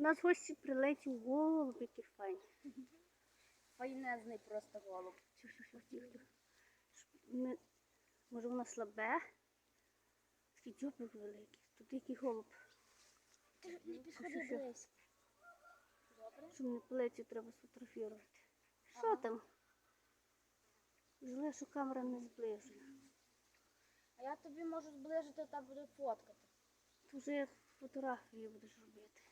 У нас гості прилетів голуб, який файний. Файнезний просто голуб. Ми... Може воно слабе? Такий дзьобик великий. Тут який голуб. Ти не що, підходи близько. Добре? Щоб не полетів, треба сфотографувати. Що там? Зле, що камера не зближує. А я тобі можу зближити та буду фоткати. Тут вже фотографії будеш робити.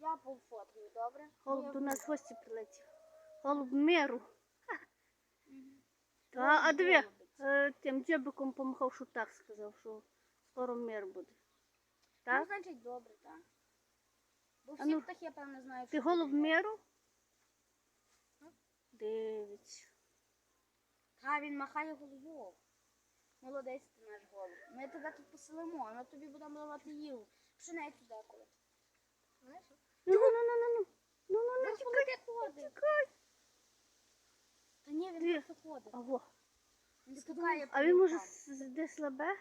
Я пофоткаю, добре? Голуб Ну, до нас в гості прилетів. Голуб миру. Та, а диви, е, тим дзьобиком помахав, що так сказав, що скоро мир буде. Ну, значить, добре, так. Бо А всі ну, птахи, я певно, знаю, Ти що голуб буде. миру? Ну. Дивиться. Та він махає головою. Молодець ти наш голуб. Ми тебе тут поселимо, а ми тобі будемо давати їву. Пшеней туди коли. Знаєш? Ну, ну, ну, ну, ну. Ну, ну, ну, тікай, тікай. Та ні, він Ти- просто ходить. А. Він скакає по А він може вікам. с- де слабе?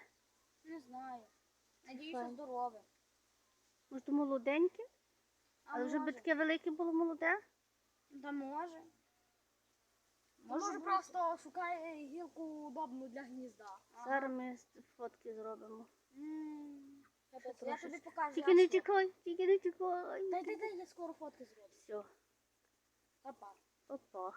Не знаю. Надіюся, Файн. здорове. Може, то молоденьке? А Але вже би таке велике було молоде? Та може. Може, Може, просто шукає гілку удобну для гнізда. Зараз ми фотки зробимо. М, Я тобі покажу. Тільки не тікай, тільки не тікай. Дай, дай, дай, я скоро фотки зроблю. Все, Опа. опа.